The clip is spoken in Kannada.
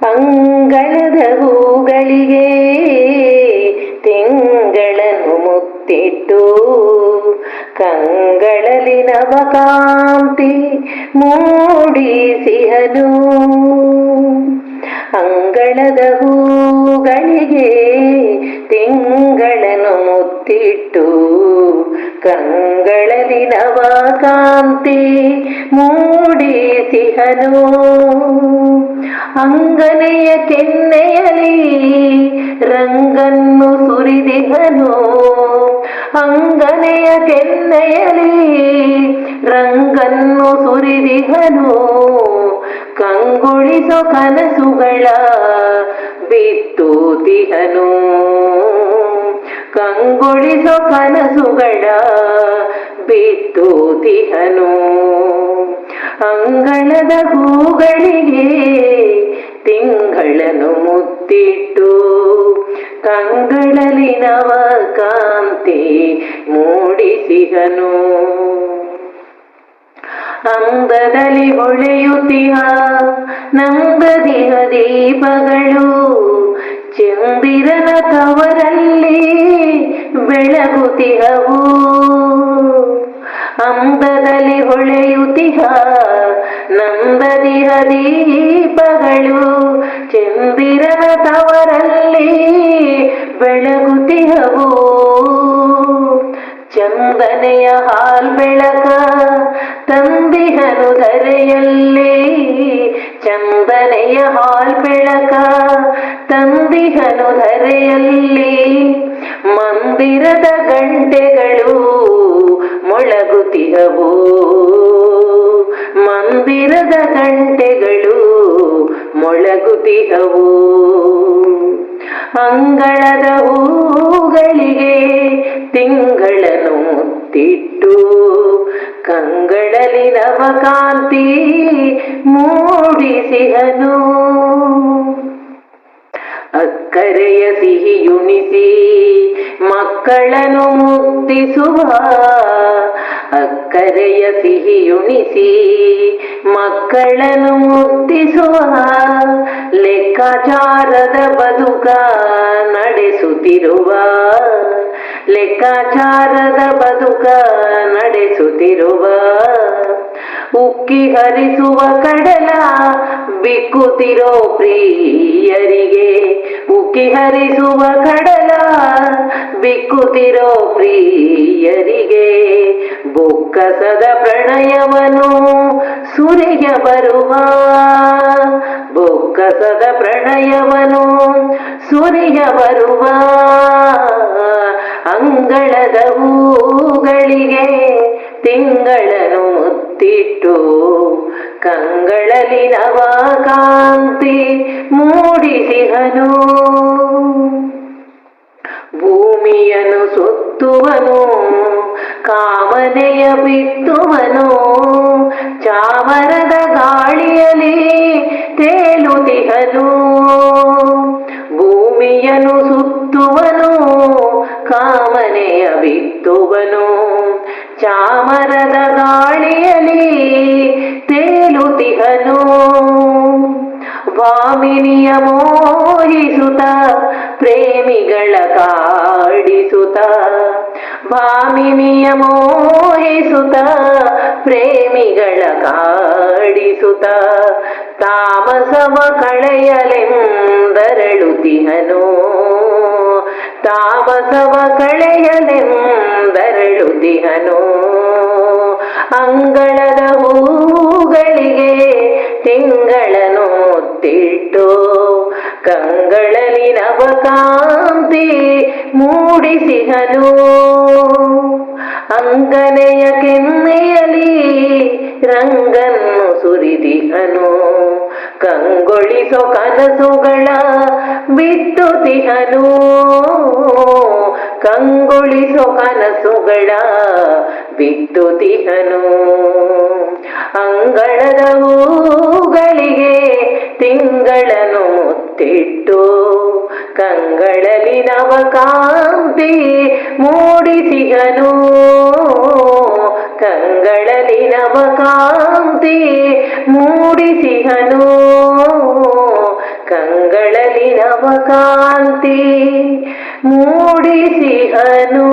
ಅಂಗಳದ ಹೂಗಳಿಗೆ ತಿಂಗಳನ್ನು ಮುತ್ತಿಟ್ಟು ಕಂಗಳಲ್ಲಿ ನವಕಾಂತಿ ಮೂಡಿಸಿಹನು ಅಂಗಳದ ಹೂಗಳಿಗೆ ತಿಂಗಳನ್ನು ಮುತ್ತಿಟ್ಟು ಕಂಗಳಲ್ಲಿ ನವಕಾಂತಿ ಮೂಡಿಸಿಹನು ಅಂಗನೆಯ ಕೆನ್ನೆಯಲಿ ರಂಗನ್ನು ಸುರಿದಿಹನು ಅಂಗನೆಯ ಕೆನ್ನೆಯಲಿ ರಂಗನ್ನು ಸುರಿದಿಹನು ಕಂಗೊಳಿಸೋ ಕನಸುಗಳ ಬಿತ್ತೂತಿಹನು ಕಂಗೊಳಿಸೋ ಕನಸುಗಳ ಬಿತ್ತೂತಿಹನು ಅಂಗಳದ ಹೂಗಳಿಗೆ ಕಂಗಳಲ್ಲಿ ನವ ಕಾಂತಿ ಮೂಡಿಸಿಗನು ಅಂಗದಲ್ಲಿ ಹೊಳೆಯುತ್ತಿಹ ನಂದದಿಹ ದೀಪಗಳು. ಚಂದಿರನ ತವರಲ್ಲಿ ಬೆಳಗುತ್ತಿಹವು. ಅಂದದಲ್ಲಿ ಹೊಳೆಯುತಿಹ ನಂದದಿಹ ದೀಪಗಳು ಚಂದಿರನ ತವರಲ್ಲಿ ಬೆಳಗುತಿಹವು. ಚಂದನೆಯ ಹಾಲ್ ಬೆಳಕ ತಂದಿಹನು ಧರೆಯಲ್ಲಿ, ಚಂದನೆಯ ಹಾಲ್ ಬೆಳಕ ತಂದಿಹನು ಧರೆಯಲ್ಲಿ, ಮಂದಿರದ ಗಂಟೆಗಳು ಮೊಳಗುತ್ತಿಹವು ಮಂದಿರದ ಗಂಟೆಗಳು ಮೊಳಗುತ್ತಿಹವು ಅಂಗಳದ ಹೂಗಳಿಗೆ ತಿಂಗಳನ್ನು ಮುತ್ತಿಟ್ಟು ಕಾಂತಿ ನವಕಾಂತಿ ಮೂಡಿಸಿಹನು. ಅಕ್ಕರೆಯ ಸಿಹಿಯುಣಿಸಿ ಮಕ್ಕಳನ್ನು ಮುಕ್ತಿಸುವ ಅಕ್ಕರೆಯ ಸಿಹಿಯುಣಿಸಿ ಮಕ್ಕಳನ್ನು ಮುಕ್ತಿಸುವ ಲೆಕ್ಕಾಚಾರದ ಬದುಕ ನಡೆಸುತ್ತಿರುವ ಲೆಕ್ಕಾಚಾರದ ಬದುಕ ನಡೆಸುತ್ತಿರುವ ಉಕ್ಕಿ ಹರಿಸುವ ಕಡಲ ಬಿಕ್ಕುತ್ತಿರೋ ಪ್ರಿಯರಿಗೆ ಉಕ್ಕಿ ಹರಿಸುವ ಕಡಲ, ಬಿಕ್ಕುತ್ತಿರೋ ಪ್ರಿಯರಿಗೆ ಬೊಕ್ಕಸದ ಪ್ರಣಯವನು ಸುರಿಗೆ ಬರುವ, ಬೊಕ್ಕಸದ ಪ್ರಣಯವನು ಸುರಿಯ ಬರುವ ಅಂಗಳದ ಹೂಗಳಿಗೆ ತಿಂಗಳನು ಮುತ್ತಿಟ್ಟು ಕಂಗಳಲಿನವ ನವಕಾಂತಿ ಮೂಡಿಸಿಹನು ಸುತ್ತುವನು, ಕಾಮನೆಯ ಬಿತ್ತುವನು, ಚಾಮರದ ಗಾಳಿಯಲ್ಲಿ ತೇಲುತಿಹನು ಭೂಮಿಯನು ಸುತ್ತುವನು, ಕಾಮನೆಯ ಬಿತ್ತುವನು, ಚಾಮರದ ಗಾಳಿಯಲ್ಲಿ ತೇಲುತಿಹನು ವಾಮಿನಿಯ ಮೋಹಿಸುತ್ತ ಪ್ರೇಮಿಗಳ ಕಾಡಿಸುತ್ತ ಭಾಮಿನಿಯ ಮೋಹಿಸುತ್ತ ಪ್ರೇಮಿಗಳ ಕಾಡಿಸುತ ತಾಮಸವ ಕಳೆಯಲೆಂದರಳುತಿಹನು. ತಾಮಸವ ಕಳೆಯಲೆಂದರಳುತಿಹನು. ಅಂಗಳದ ಹೂಗಳಿಗೆ ತಿಂಗಳನ್ನು ಕಂಗಳಲ್ಲಿ ನವಕಾಂತಿ ಮೂಡಿಸಿಹನು ಅಂಗನೆಯ ಕೆನ್ನೆಯಲಿ ರಂಗನ್ನು ಸುರಿದಿಹನು ಕಂಗೊಳಿಸೋ ಕನಸುಗಳ ಬಿತ್ತುತಿಹನು. ಕಂಗೊಳಿಸೋ ಕನಸುಗಳ ಬಿತ್ತುತಿಹನು. ಅಂಗಳದ ಹೂಗಳಿಗೆ ತಿಂಗಳನ್ನು ಮುತ್ತಿಟ್ಟು ಕಂಗಳಲ್ಲಿ ನವಕಾಂತಿ ಮೂಡಿಸಿಗನು ಕಂಗಳಲ್ಲಿ ನವಕಾಂತಿ ಮೂಡಿಸಿಹನು ಕಂಗಳಲಿ ನವಕಾಂತಿ ಮೂಡಿಸಿಹನು